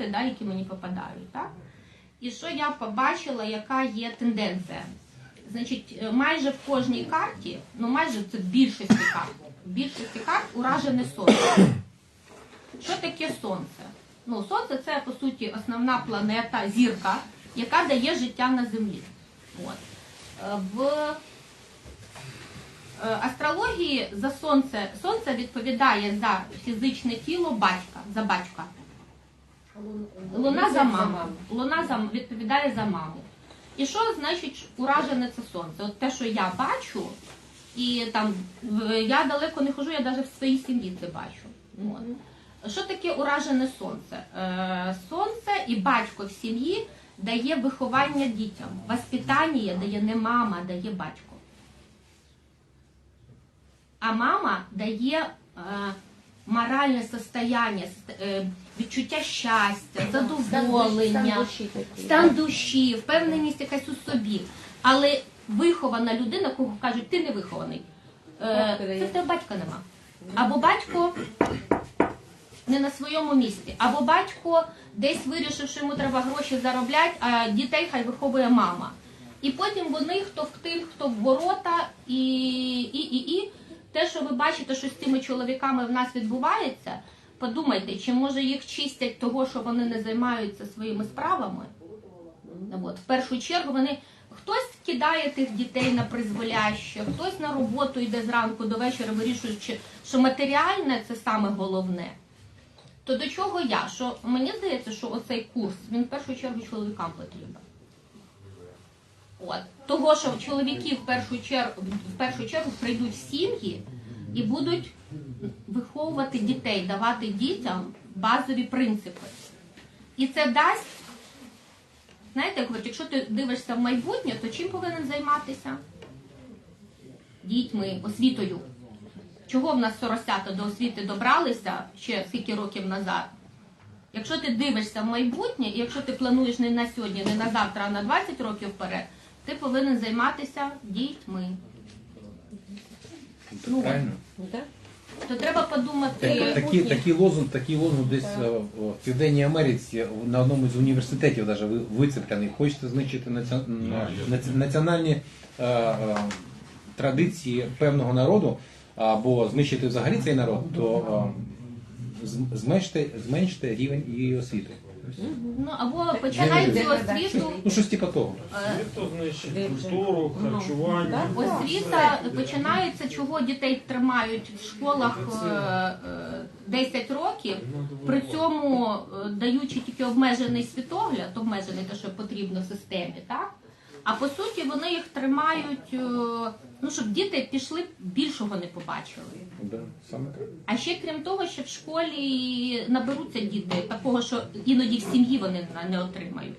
карти, да, які мені попадають. Так? І що я побачила, яка є тенденція? Значить, е, майже в кожній карті, ну майже це в більшості карт, в більшості карт уражене сонце. Що таке сонце? Ну, сонце це по суті основна планета, зірка, яка дає життя на землі. От. Е, В е, астрології за сонце, сонце відповідає за фізичне тіло батька, за батька. Луна за маму. Луна за відповідає за маму. І що значить уражене це сонце? От те, що я бачу, і там я далеко не хожу, я навіть в своїй сім'ї це бачу. От. Що таке уражене сонце? Е, сонце і батько в сім'ї дає виховання дітям. Воспитання дає не мама, дає батько. А мама дає е, моральне состояння, ст- е, відчуття щастя, задоволення, стан душі, впевненість якась у собі. Але вихована людина, кого кажуть, ти не вихований. Е, це в тебе батька нема. Або батько не на своєму місці, або батько десь вирішив, що йому треба гроші заробляти, а дітей хай виховує мама. І потім вони хто в тил, хто в ворота, і, і, і, і те, що ви бачите, що з цими чоловіками в нас відбувається, подумайте, чи може їх чистять того, що вони не займаються своїми справами. От, в першу чергу вони хтось кидає тих дітей на призволяще, хтось на роботу йде зранку до вечора, вирішуючи, що матеріальне це саме головне. То до чого я? Що мені здається, що оцей курс він в першу чергу чоловікам потрібен. От того, що чоловіки в першу чергу в першу чергу прийдуть в сім'ї і будуть виховувати дітей, давати дітям базові принципи. І це дасть, знаєте, як якщо ти дивишся в майбутнє, то чим повинен займатися? Дітьми, освітою. Чого в нас соросята до освіти добралися ще скільки років назад? Якщо ти дивишся в майбутнє, і якщо ти плануєш не на сьогодні, не на завтра, а на 20 років вперед, ти повинен займатися дітьми. Ну, Правильно? То треба подумати. Такі, такі лозунг, такий лозунг десь е, в Південній Америці на одному з університетів даже ви- вицеплений. Хочете знищити наці- наці- національні е, е, традиції певного народу або знищити взагалі цей народ, то е, з- зменште, зменшити рівень її освіти. Ну або починаючи освіту. Ну щось типу того. е, Хто знищить культуру, харчування. Освіта починається, чого дітей тримають в школах е, е, 10 років, при цьому е, даючи тільки обмежений світогляд, обмежений те, що потрібно в системі, так? А по суті вони їх тримають, е, ну щоб діти пішли більшого не побачили. Да, саме так. А ще крім того, що в школі наберуться діти що іноді в сім'ї вони не отримають.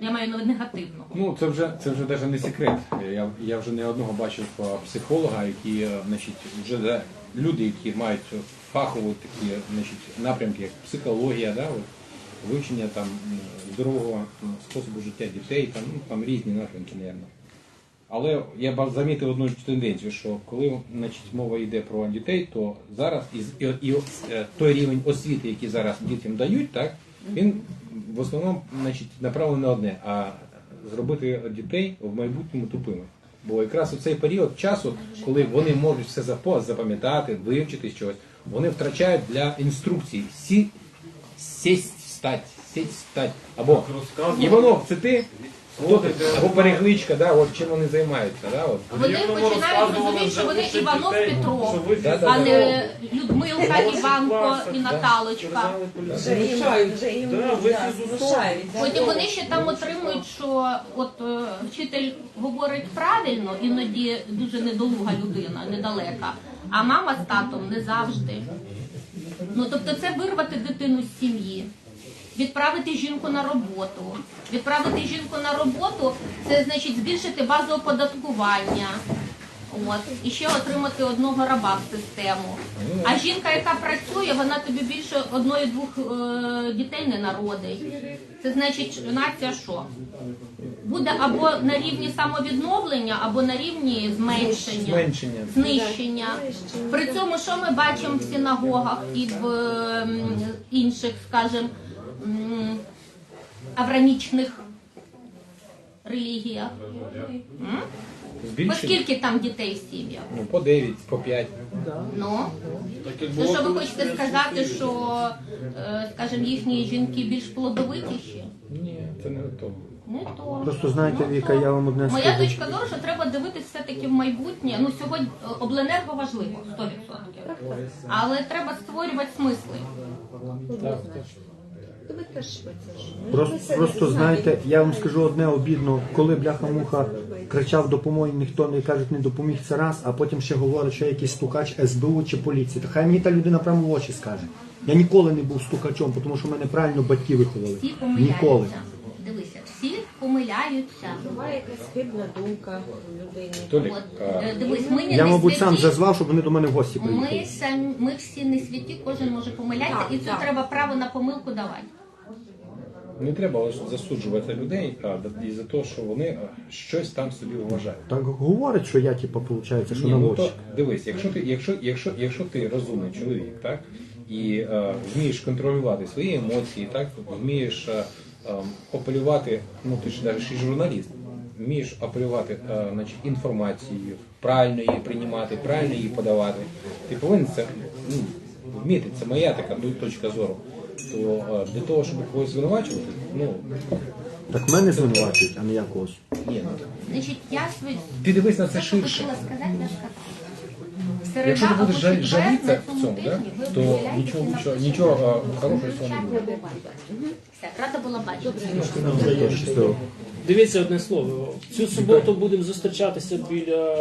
Я маю увазі негативного. Ну, це вже це вже навіть не секрет. Я, я вже не одного бачив е, психолога, які е, значить, вже да, люди, які мають фахові такі значить, напрямки, як психологія, да, от, вивчення там здорового способу життя дітей, там, ну, там різні напрямки, мабуть. Але я замітив одну тенденцію, що коли значить, мова йде про дітей, то зараз і, і, і е, той рівень освіти, який зараз дітям дають, так, він в основному значить, направлений на одне, а зробити дітей в майбутньому тупими. Бо якраз у цей період часу, коли вони можуть все запам'ятати, вивчити щось, вони втрачають для інструкцій сі, сість, встать, сість, встать. Або. Іванов, це ти? Або перекличка, да, от чим вони займаються. Да, от. Вони починають розказували розуміти, що вони Іванов дітей, Петров, ви Да, да, а не Людмилка, Іванко і. Наталочка. Поліцію. Вже їм, вже їм Да, ви да, фізусом. внушають, да. Потім вони ще там отримують, що от е, вчитель говорить правильно, іноді дуже недолуга людина, недалека, а мама з татом не завжди. Ну тобто це вирвати дитину з сім'ї. Відправити жінку на роботу. Відправити жінку на роботу це значить збільшити базу оподаткування. От. І ще отримати одного раба в систему. А жінка, яка працює, вона тобі більше одної-двох е, дітей не народить. Це значить, нація що? Буде або на рівні самовідновлення, або на рівні зменшення, Зменшення. знищення. При цьому, що ми бачимо в синагогах і в ем, інших, скажімо, аврамічних релігіях? М? По Збільшення? скільки там дітей в сім'ях? Ну, по 9, по 5. Ну, Так ну що ви хочете сказати, що, е, скажімо, їхні жінки більш плодовитіші? Ні, це не то. Не то. Просто знаєте, Ну, Віка, то. я вам одне Моя скажу. точка зору, що треба дивитися все-таки в майбутнє. Ну, сьогодні е, обленерго важливо, 100%. Але треба створювати смисли. Просто, просто знаєте, я вам скажу одне обідно, коли бляха-муха кричав допомоги, ніхто не каже, не допоміг це раз, а потім ще говорить, що я якийсь стукач СБУ чи поліції. Та хай мені та людина прямо в очі скаже. Я ніколи не був стукачом, тому що мене правильно батьки виховали. Ніколи. Помиляються. Буває якась хибна думка у людини. Толік, От, е, дивись, ми не Я, не мабуть, сам святі. зазвав, щоб вони до мене в гості Ми приїхали. самі, ми всі не святі, кожен може помилятися, Так, і це так. треба право на помилку давати. не треба засуджувати людей а, і за те, що вони а, щось там собі вважають. Так говорить, що я, типу, виходить, що Ні, ну, наводчик. то, дивись, якщо ти, якщо, якщо, якщо ти розумний чоловік, так, і е, вмієш контролювати свої емоції, так, вмієш е, апелювати, ну ти ж навіть ще журналіст, вмієш апелювати е, значить, інформацією, правильно її приймати, правильно її подавати, ти повинен це ну, вміти. Це моя така точка зору. То е, для того, щоб когось звинувачувати, ну Так мене звинувачують, а не я когось. ні, ну Значить, я свій ти дивись на це ширше. хотіла сказати, я сказала. Середа Якщо ти будеш або четвер жалітися на в цьому да, тижні ви то нічого, на нічого, нічого а, хорошого з цього не буде. Все, рада була бачити. Дивіться одне слово. Цю суботу будемо зустрічатися біля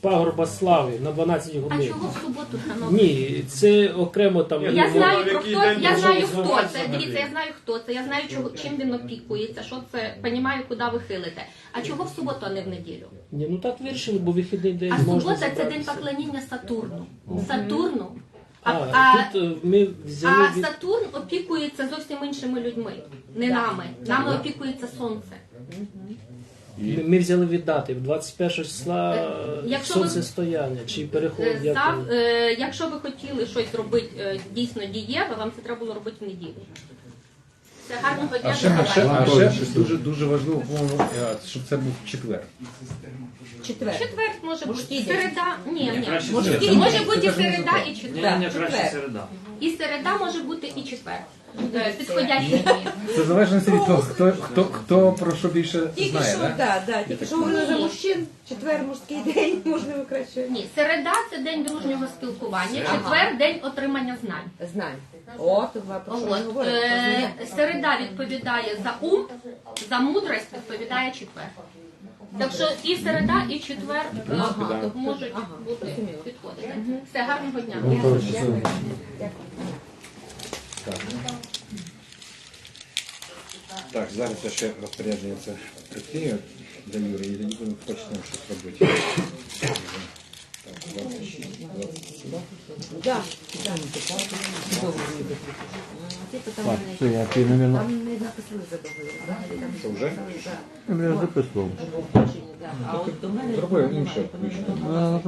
пагорба слави на 12 А годин. чого в суботу, шановні? Ні, це окремо там. Я ну, знаю про який хто, день я знаю хто це. на Дивіться, я знаю хто це, я знаю, чого, чим він опікується, що це, понімаю, куди ви хилите. А чого в суботу, а не в неділю? Ні, ну так вирішили, бо вихідний день А можна субота це день зібратися. поклоніння Сатурну. Сатурну. А, А, а, тут е, ми взяли а від... Сатурн опікується зовсім іншими людьми, не нами. Нами опікується сонце. Ми, ми взяли від дати 21 числа Е, якщо ви- сонцестояння чи переход Е, як Зав, е, якщо ви хотіли щось зробити е, дійсно дієве, вам це треба було робити в неділю. Це гарного дня. А ще, а ще, а ще дуже, дуже важливо, по-моєму, е, щоб це був четвер. Четвер. Четвер може бути. Мужський. Середа. Ні, ні. краще середа. Може бути не середа і четвер. Да, Мені краще четвер. середа. І середа може бути і четвер. Підходящі. Це залежно від того, хто, хто, хто про що більше Тільки знає, що, да? да, да, тільки що говорили за мужчин, четвер мужський день, можливо, краще. Ні, середа це день дружнього спілкування, Ага. четвер день отримання знань. Знань. О, то про що ми От, говоримо. про е, знання. середа відповідає за ум, за мудрость відповідає четвер. Так що і середа, і четвер е, да. можуть Ага, бути зрозуміло. підходити. Все, гарного дня. Щасливо. Так, зараз я ще розпорядження це прикрию для Юри, і тоді будемо почнемо щось робити. Так, 26, 27. Да, да. Типу там не- Все, я ти, мабуть, Там не написали за договір. взагалі, там Це вже? да. я записував. Да. А от до мене Зробив інше включення. Ну,